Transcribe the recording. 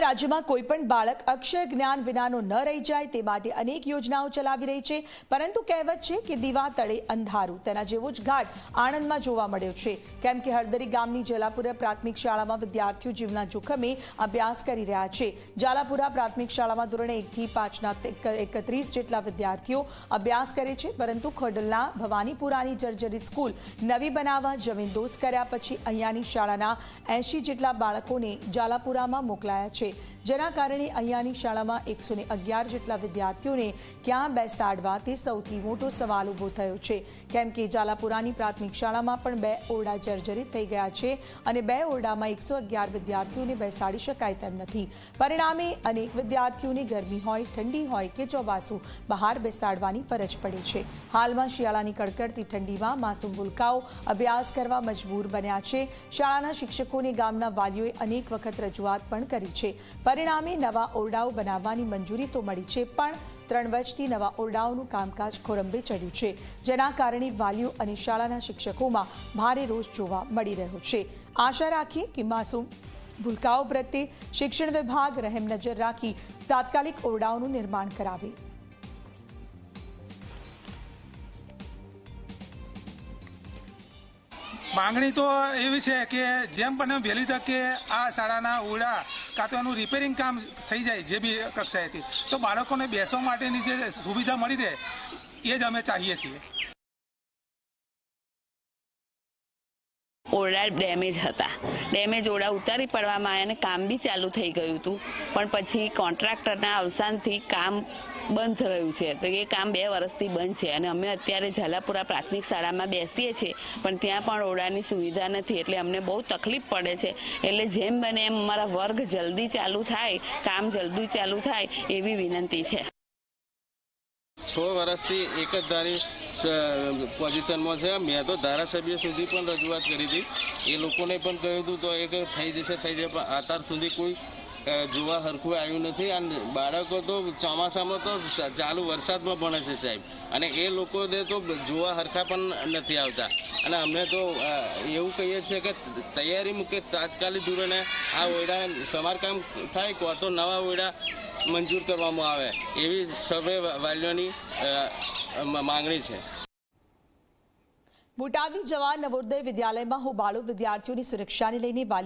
રાજ્યમાં કોઈ પણ બાળક અક્ષર જ્ઞાન વિનાનો ન રહી જાય તે માટે અનેક યોજનાઓ ચલાવી રહી છે. પરંતુ કહેવત છે કે દીવા તળે અંધારું. તેના જેવો જ ઘાટ આણંદમાં જોવા મળ્યો છે. કેમ કે હળદરી ગામની જલાપુરા પ્રાથમિક શાળામાં વિદ્યાર્થીઓ જીવના જોખમે અભ્યાસ કરી રહ્યા છે. જાલાપુરા પ્રાથમિક શાળામાં ધોરણ એકથી પાંચના એકત્રીસ જેટલા વિદ્યાર્થીઓ અભ્યાસ કરે છે. પરંતુ ખોડલના ભવાનીપુરાની જર્જરિત સ્કૂલ નવી બનાવવા જમીનદોસ્ત કર્યા પછી અહીંયાની શાળાના એંશી જેટલા બાળકોને જાલાપુરામાં મોકલાયા છે. જેના કારણે અહીંયાની શાળામાં એકસો અગિયાર જેટલા વિદ્યાર્થીઓને ક્યાં બેસાડવા તે સૌથી મોટો સવાલ ઊભો થયો છે. કેમ કે જાલાપુરાની પ્રાથમિક શાળામાં પણ બે ઓરડા જર્જરિત થઈ ગયા છે અને બે ઓરડામાં એકસો અગિયાર વિદ્યાર્થીઓને બેસાડી શકાય તેમ નથી. પરિણામે અનેક વિદ્યાર્થીઓને ગરમી હોય, ઠંડી હોય કે ચોમાસું બહાર બેસાડવાની ફરજ પડે છે. હાલમાં શિયાળાની કડકડતી ઠંડીમાં માસૂમ ભૂલકાઓ અભ્યાસ કરવા મજબૂર બન્યા છે. શાળાના શિક્ષકોને ગામના વાલીઓએ અનેક વખત રજૂઆત પણ કરી છે. પરિણામે નવા ઓરડાઓ બનાવવાની મંજૂરી તો મળી છે, પણ ત્રણ વર્ષથી નવા ઓરડાઓનું કામકાજ ખોરંબે ચડ્યું છે. જેના કારણે વાલીઓ અને શાળાના શિક્ષકોમાં ભારે રોષ જોવા મળી રહ્યો છે. આશા રાખીએ કે માસૂમ ભૂલકાઓ પ્રત્યે શિક્ષણ વિભાગ રહેમ નજર રાખી તાત્કાલિક ઓરડાઓનું નિર્માણ કરાવે. માંગણી તો એવી છે કે જેમ પણ વહેલી તકે આ શાળાના ઓરડા કાં તો એનું રિપેરિંગ કામ થઈ જાય જે બી કક્ષાએથી. તો બાળકોને બેસવા માટેની જે સુવિધા મળી રહે, એ જ અમે ચાહીએ છીએ. ઓરડા ડેમેજ હતા. ડેમેજ ઓરડા ઉતારી પડવામાં આવ્યા અને કામ બી ચાલુ થઈ ગયું હતું. પણ પછી કોન્ટ્રાક્ટરના અવસાનથી કામ બંધ રહ્યું છે. તો એ કામ બે વર્ષથી બંધ છે અને અમે અત્યારે ઝાલાપુરા પ્રાથમિક શાળામાં બેસીએ છીએ, પણ ત્યાં પણ ઓરડાની સુવિધા નથી એટલે અમને બહુ તકલીફ પડે છે. એટલે જેમ બને એમ અમારા વર્ગ જલ્દી ચાલુ થાય, કામ જલ્દી ચાલુ થાય એવી વિનંતી છે. છ વર્ષથી એક જ ધારી પોઝિશનમાં છે. મેં તો ધારાસભ્ય સુધી પણ રજૂઆત કરી હતી. એ લોકોને પણ કહ્યું હતું તો એક થઈ જશે થઈ જશે. પણ અત્યાર સુધી કોઈ જોવા હરખું આવ્યું નથી અને બાળકો તો ચોમાસામાં તો ચાલુ વરસાદમાં ભણે છે સાહેબ. અને એ લોકોને તો જોવા હરખા પણ નથી આવતા. અને અમે તો એવું કહીએ છીએ કે તૈયારી મૂકે તાત્કાલિક ધોરણે આ ઓયડા સમારકામ થાય કો તો નવા ઓયડા મંજૂર કરવામાં આવે. એવી સર્વે વાલીઓની માંગણી છે. બોટાદની જવા નવોદય વિદ્યાલયમાં હોબાળો વિદ્યાર્થીઓની સુરક્ષાને લઈને વાલીઓ